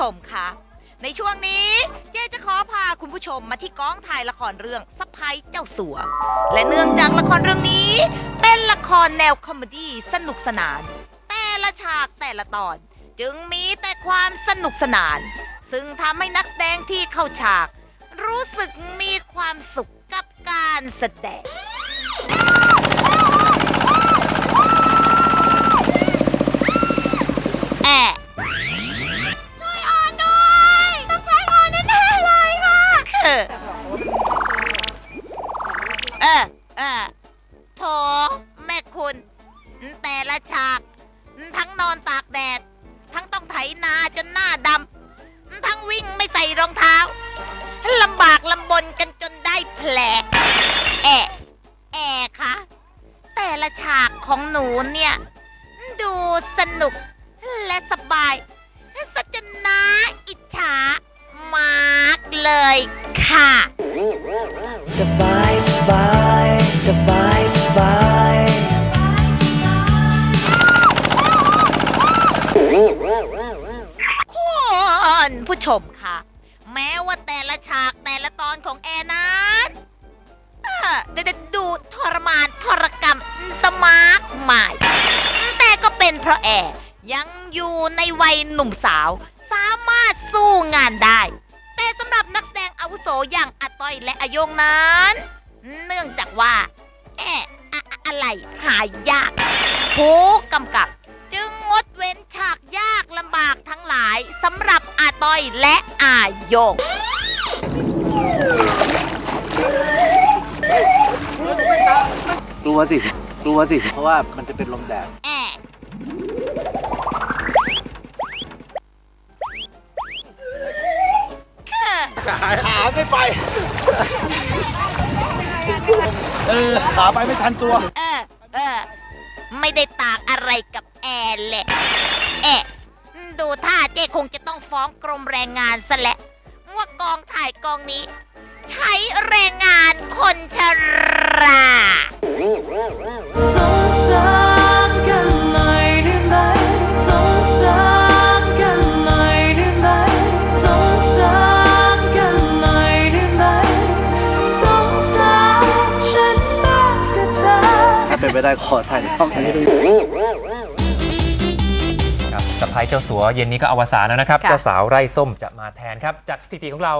ชมคะในช่วงนี้เจ๊จะขอพาคุณผู้ชมมาที่กองถ่ายละครเรื่องสะพ้ยเจ้าสัว และเนื่องจากละครเรื่องนี้ เป็นละครแนวคอมเมดี้สนุกสนาน แต่ละฉากแต่ละตอน จึงมีแต่ความสนุกสนาน ซึ่งทำให้นักแสดงที่เข้าฉาก รู้สึกมีความสุขกับการแสดง ออเออโถแม่คุณ แต่ละฉาก ทั้งนอนตากแดด ทั้งต้องไถนาจนหน้าดำ ทั้งวิ่งไม่ใส่รองเท้าลำบากลำบนกันจนได้แผลแอะแอะคะแต่ละฉากของหนูเนี่ย ดูสนุกและสบายสจนนาอิจฉามากเลยค่ะ สบาย สบายสบายคุณผู้ชมค่ะ แม้ว่าแต่ละฉากแต่ละตอนของแอร์นั้นเอ่อเดยวดูทรมานทรกรรมสมาร์กใหม่ แต่ก็เป็นเพราะแอร์ยังอยู่ในวัยหนุ่มสาว สามารถสู้งานได้ แต่สำหรับนักแสดงอาวุโสอย่างอาต้อยและอโยงนั้น เนื่องจากว่า แอะอะอะอะไรหายากผู้กำกับ จึงงดเว้นฉากยากลำบากทั้งหลายสำหรับอาต้อยและอาโยงกลัวสิ กลัวสิ เพราะว่ามันจะเป็นลมแดด แอะคือขาไม่ไป เออขาไปไม่ทันตัวเออเออไม่ได้ตากอะไรกับแอร์แหละแอะดูท่าเจ๊คงจะต้องฟ้องกรมแรงงานซะแหละว่ากองถ่ายกองนี้ ใช้แรงงานคนชรา เป็นไปได้ขอถ่ายในห้องนี้ด้วยครับสะพ้ายเจ้าสัวเย็นนี้ก็อวสานแล้วนะครับค่ะเจ้าสาวไร่ส้มจะมาแทนครับ จากสถิติของเรา